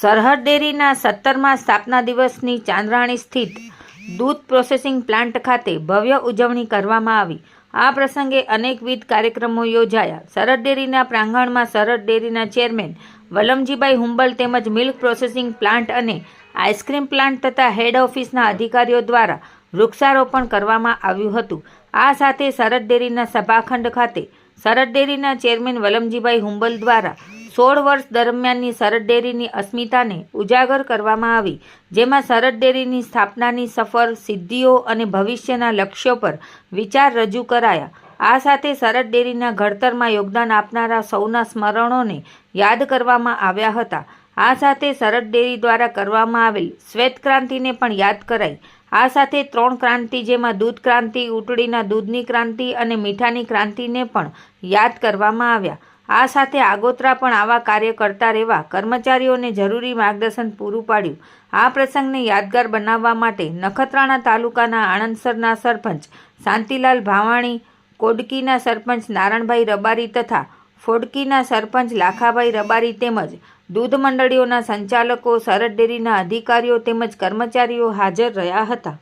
સરહદ ડેરીના સત્તરમા સ્થાપના દિવસની ચાંદ્રાણી સ્થિત દૂધ પ્રોસેસિંગ પ્લાન્ટ ખાતે ભવ્ય ઉજવણી કરવામાં આવી. આ પ્રસંગે અનેકવિધ કાર્યક્રમો યોજાયા. સરહદ ડેરીના પ્રાંગણમાં સરહદ ડેરીના ચેરમેન વલમજીભાઈ હુંબલ તેમજ મિલ્ક પ્રોસેસિંગ પ્લાન્ટ અને આઈસ્ક્રીમ પ્લાન્ટ તથા હેડ ઓફિસના અધિકારીઓ દ્વારા વૃક્ષારોપણ કરવામાં આવ્યું હતું. આ સાથે સરહદ ડેરીના સભાખંડ ખાતે સરહદ ડેરીના ચેરમેન વલમજીભાઈ હુંબલ દ્વારા સોળ વર્ષ દરમિયાનની સરહદ ડેરીની અસ્મિતાને ઉજાગર કરવામાં આવી, જેમાં સરહદ ડેરીની સ્થાપનાની સફર સિદ્ધિઓ અને ભવિષ્યના લક્ષ્યો પર વિચાર રજૂ કરાયા. આ સાથે સરહદ ડેરીના ઘડતરમાં યોગદાન આપનારા સૌના સ્મરણોને યાદ કરવામાં આવ્યા હતા. આ સાથે સરહદ ડેરી દ્વારા કરવામાં આવેલ શ્વેત ક્રાંતિને પણ યાદ કરાઈ. આ સાથે ત્રણ ક્રાંતિ, જેમાં દૂધ ક્રાંતિ, ઉટડીના દૂધની ક્રાંતિ અને મીઠાની ક્રાંતિને પણ યાદ કરવામાં આવ્યા. આ સાથે આગોતરા પણ આવા કાર્ય કરતા રહેવા કર્મચારીઓને જરૂરી માર્ગદર્શન પૂરું પાડ્યું. આ પ્રસંગને યાદગાર બનાવવા માટે નખત્રાણા તાલુકાના આણંદસરના સરપંચ શાંતિલાલ ભાવાણી, કોડકીના સરપંચ નારણભાઈ રબારી તથા ફોડકીના સરપંચ લાખાભાઈ રબારી તેમજ દૂધ મંડળીઓના સંચાલકો, સરહદ ડેરીના અધિકારીઓ તેમજ કર્મચારીઓ હાજર રહ્યા હતા.